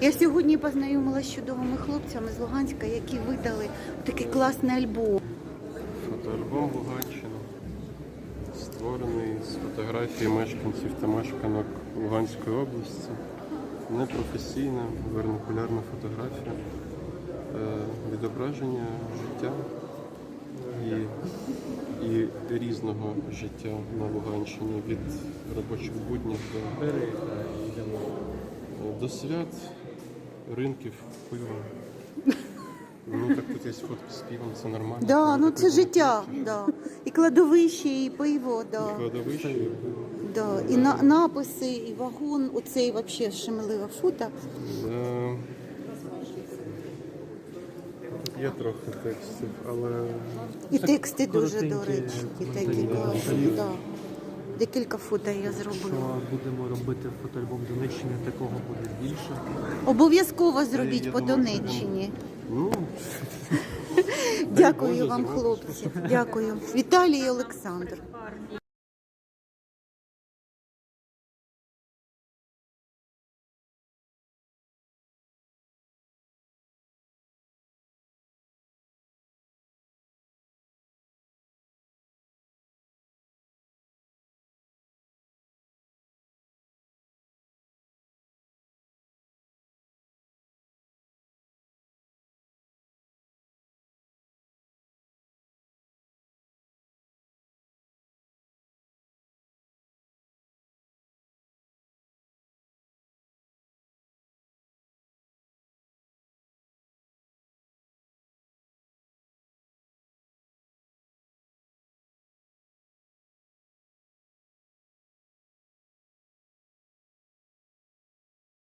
Я сьогодні познайомилася з чудовими хлопцями з Луганська, які видали такий класний альбом. Фотоальбом Луганщина, створений з фотографій мешканців та мешканок Луганської області. Непрофесійна вернокулярна фотографія, е, відображення життя і, і різного життя на Луганщині від робочих буднів до, до свят, ринків, пива. Ну так тут є фотки з пивом, це нормально. Да, ну це життя. Да. І кладовище, і пиво, да. Кладовище. Да. І на, написи, і вагон, оцей взагалі шемеливе фото. Да. Є трохи текстів, але І тексти дуже коротенькі доречні, такі. Да. Декілька фото я зробила. Що будемо робити фотоальбом Донеччини, такого буде більше. Обов'язково зробіть я по думаю, Донеччині. ну Дякую вам, хлопці. Дякую. Віталій і Олександр.